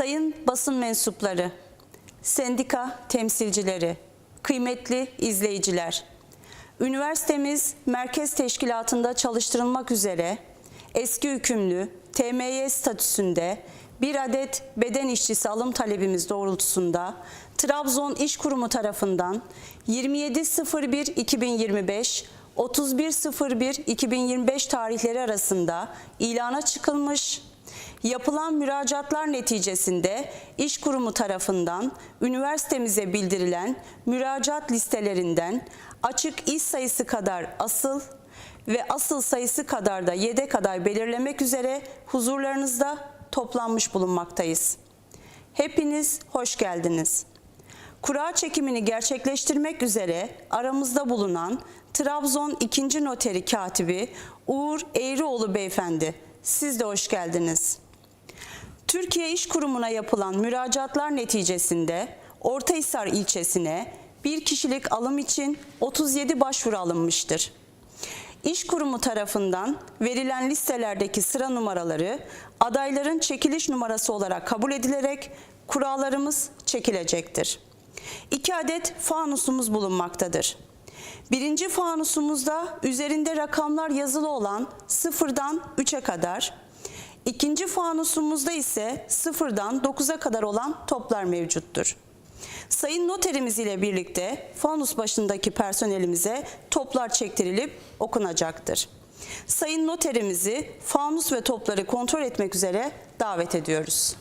Sayın basın mensupları, sendika temsilcileri, kıymetli izleyiciler, üniversitemiz merkez teşkilatında çalıştırılmak üzere eski hükümlü TMY statüsünde bir adet beden işçisi alım talebimiz doğrultusunda Trabzon İş Kurumu tarafından 27.01.2025 31.01.2025 tarihleri arasında ilana çıkılmış Yapılan müracaatlar neticesinde iş kurumu tarafından üniversitemize bildirilen müracaat listelerinden açık iş sayısı kadar asıl ve asıl sayısı kadar da yedek aday belirlemek üzere huzurlarınızda toplanmış bulunmaktayız. Hepiniz hoş geldiniz. Kura çekimini gerçekleştirmek üzere aramızda bulunan Trabzon 2. Noteri Katibi Uğur Eğrioğlu Beyefendi, siz de hoş geldiniz. Türkiye İş Kurumu'na yapılan müracaatlar neticesinde Ortahisar ilçesine bir kişilik alım için 37 başvuru alınmıştır. İş Kurumu tarafından verilen listelerdeki sıra numaraları adayların çekiliş numarası olarak kabul edilerek kurallarımız çekilecektir. İki adet fanusumuz bulunmaktadır. Birinci fanusumuzda üzerinde rakamlar yazılı olan sıfırdan 3'e kadar, ikinci fanusumuzda ise sıfırdan 9'a kadar olan toplar mevcuttur. Sayın noterimiz ile birlikte fanus başındaki personelimize toplar çektirilip okunacaktır. Sayın noterimizi fanus ve topları kontrol etmek üzere davet ediyoruz.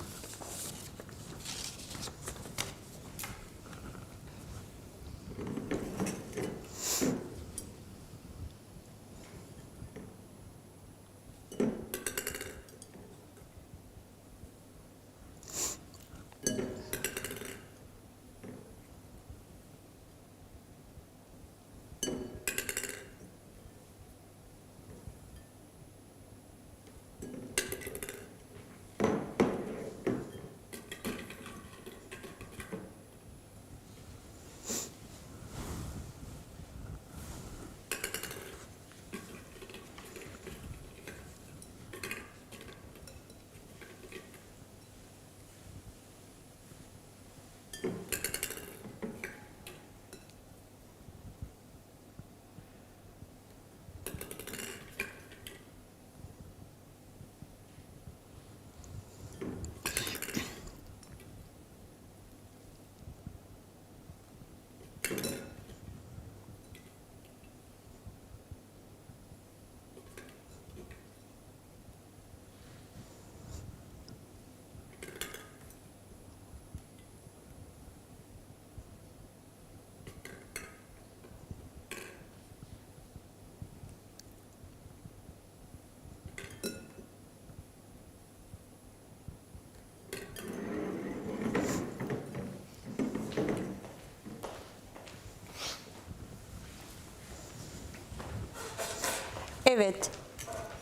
Evet,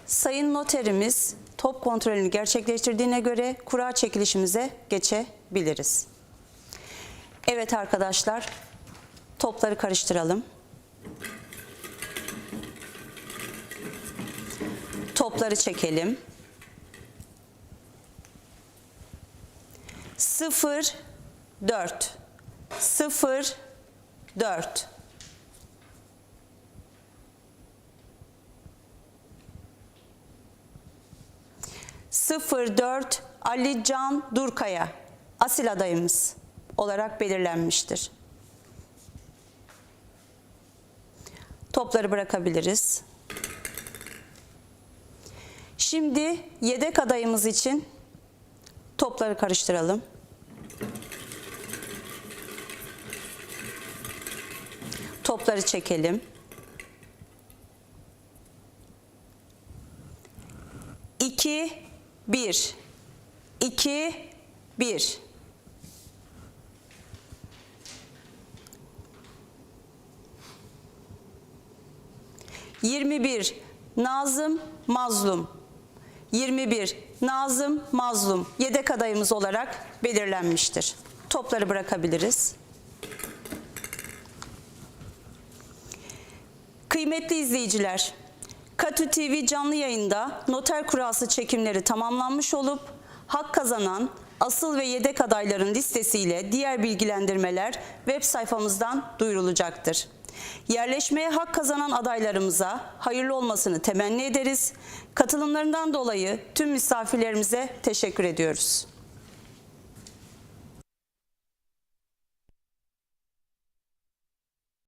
Sayın Noterimiz top kontrolünü gerçekleştirdiğine göre kura çekilişimize geçebiliriz. Evet arkadaşlar, topları karıştıralım. Topları çekelim. 0 4 0 4 04 Ali Can Durkaya asil adayımız olarak belirlenmiştir. Topları bırakabiliriz. Şimdi yedek adayımız için topları karıştıralım. Topları çekelim. 2 1 2 1 21 Nazım Mazlum. 21 Nazım Mazlum. Yedek adayımız olarak belirlenmiştir. Topları bırakabiliriz. Kıymetli izleyiciler, Katü TV canlı yayında noter kurası çekimleri tamamlanmış olup hak kazanan Asıl ve yedek adayların listesiyle diğer bilgilendirmeler web sayfamızdan duyurulacaktır. Yerleşmeye hak kazanan adaylarımıza hayırlı olmasını temenni ederiz. Katılımlarından dolayı tüm misafirlerimize teşekkür ediyoruz.